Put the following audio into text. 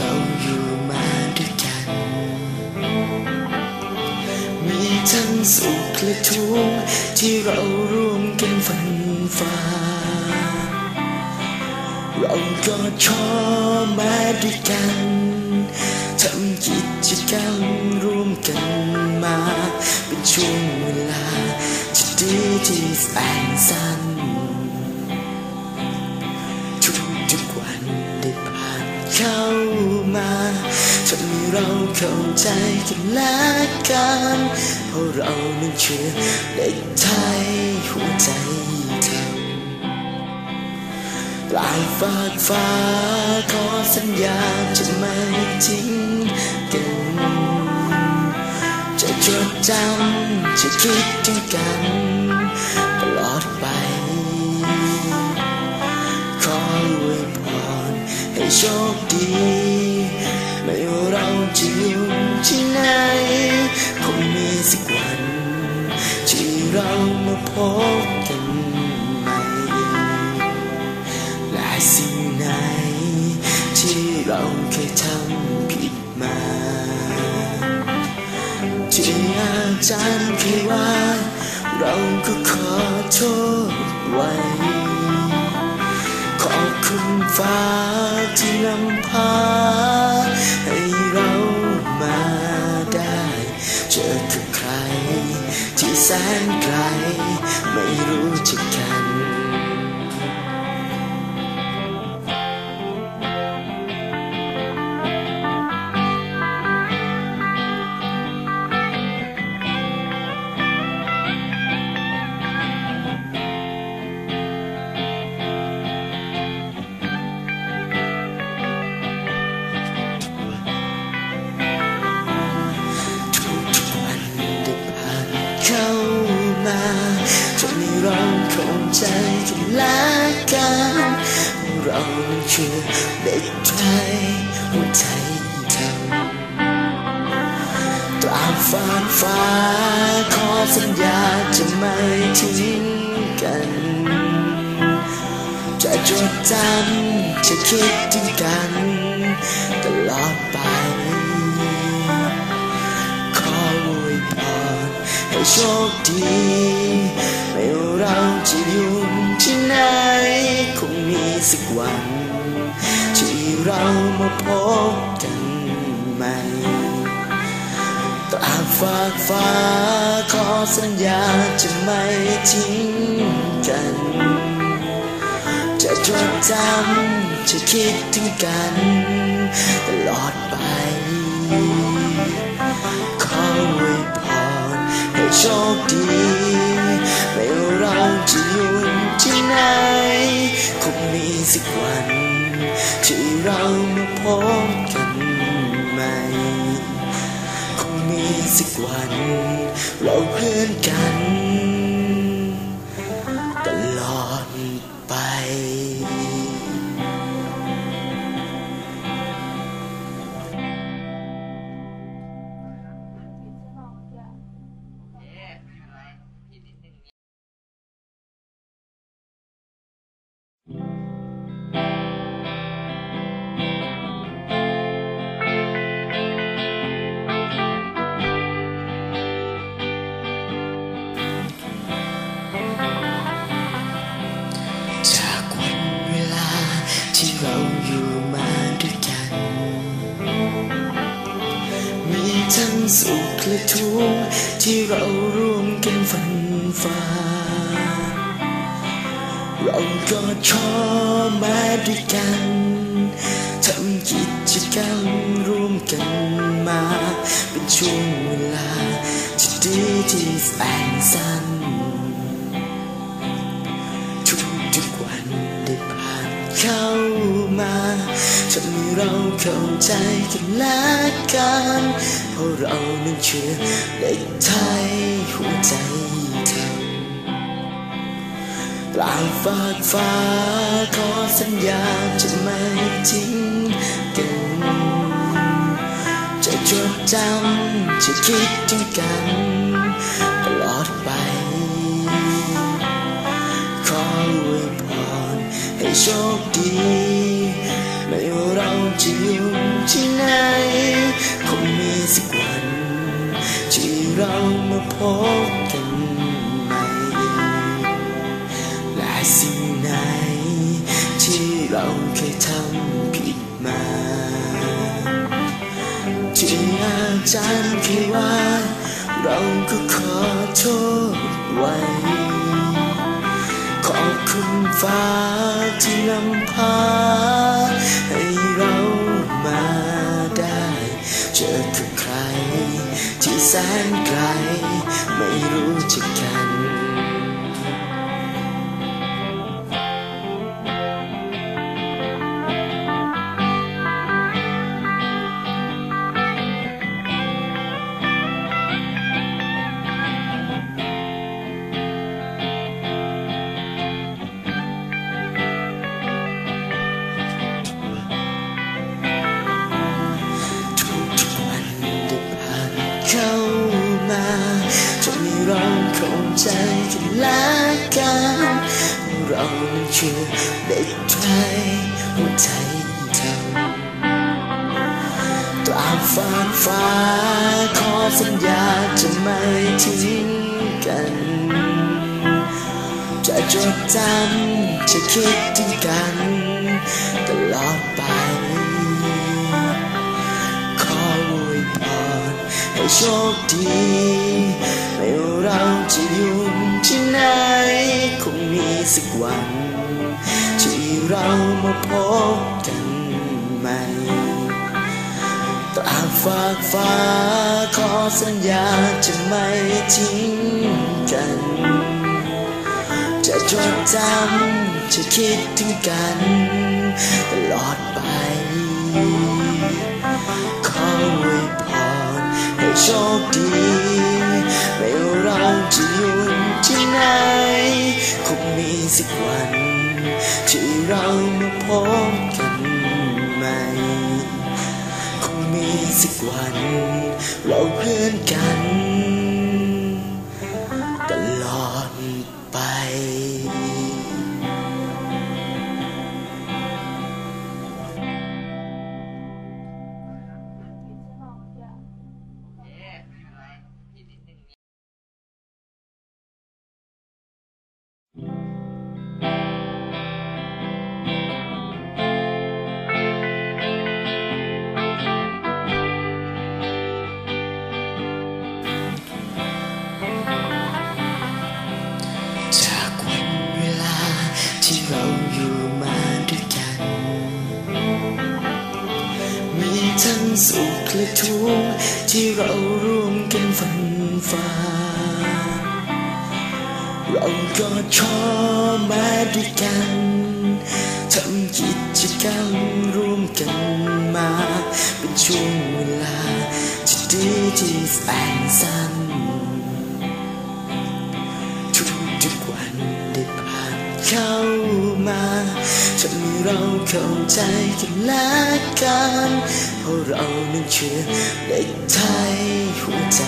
เราอยู่มาด้วยกัน มีทั้งสุขและทุกข์ที่เราร่วมกันฝันฝ่าเราก็ชอบมาด้วยกันทำกิจกรรมร่วมกันมา เป็นช่วงเวลาที่ดีที่แสนสั้น มาทำให้เราเข้าใจกันและกันเพราะเรานั้นเชื่อเด็กไทยหัวใจเธอปลายฟากฟ้าขอสัญญาจะไม่ทิ้งกันจะจดจำจะคิดถึงกันตลอดไป ขออวยพรให้โชคดี ไม่ว่าเราจะอยู่ที่ไหนคงมีสักวัน ที่เรามาพบกันใหม่และสิ่งไหน ที่เราเคยทำผิดมาที่อาจารย์เคยว่า เราก็ขอโทษไว้ขอบคุณฟ้าที่นำพา นไกลไม่ เรานั้นคือเด็กไทยหัวใจทำตราบฟ้าฟ้าขอสัญญาจะไม่ทิ้งกัน จะจดจำจะคิดถึงกัน ตลอดไป ขออวยพรให้โชคดี วัน ที่เรามาพบกันใหม่ตราบฝากฟ้าขอสัญญาจะไม่ทิ้งกัน จะจดจำจะคิดถึงกัน ตลอดไป เรามาพบกันใหม่ คงมีสักวัน เราเพื่อนกัน ตลอดไป สุขและทุกข์ที่เราร่วมกันฝันฝ่าเราก็ชอบมาด้วยกันทำกิจกรรมร่วมกันมา เป็นช่วงเวลาที่ดีที่แสนสั้นทุกทุกๆวันได้ผ่านเข้ามา ทำให้เราเข้าใจกันและกันเพราะเรานั้นเชื่อเด็กไทยหัวใจเธอปลายฟากฟ้าขอสัญญาจะไม่ทิ้งกันจะจดจำจะคิดถึงกันตลอดไป ขออวยพรให้โชคดี พบกันใหม่และสิ่งไหน ที่เราเคยทำผิดมาที่อาจารย์เคยว่า เราก็ขอโทษไว้ ขอบคุณฟ้าที่นำพา ให้เรามาได้เจอ แสนไกล ไม่รู้จะ ใจกันละกันเรานั้นเชื่อเด็กไทยหัวใจทำตาบฟ้าฟ้าขอสัญญาจะไม่ทิ้งกัน จะจดจำจะคิดถึงกัน ตลอดไป ให้โชคดี ไม่ว่าเราจะอยู่ที่ไหน คงมีสักวันที่เรามาพบกันใหม่ตราบฝากฟ้าขอสัญญาจะไม่ทิ้งกัน จะจดจำจะคิดถึงกัน ตลอดไป โชคดี ไม่ว่าเราจะอยู่ที่ไหน คงมีสักวัน ที่เรามาพบกันใหม่ คงมีสักวัน เราเพื่อนกัน ทุกข์ที่เราร่วมกันฟันฝ่าเราก็ชอบมาด้วยกันทำกิจกรรมร่วมกันมา เป็นช่วงเวลาที่ดีที่แสนสั้นทุกทุกๆวันได้ผ่านเข้ามาจนเราเข้าใจกัน และกันเพราะเรานั้นเชื่อเด็กไทยหัวใจ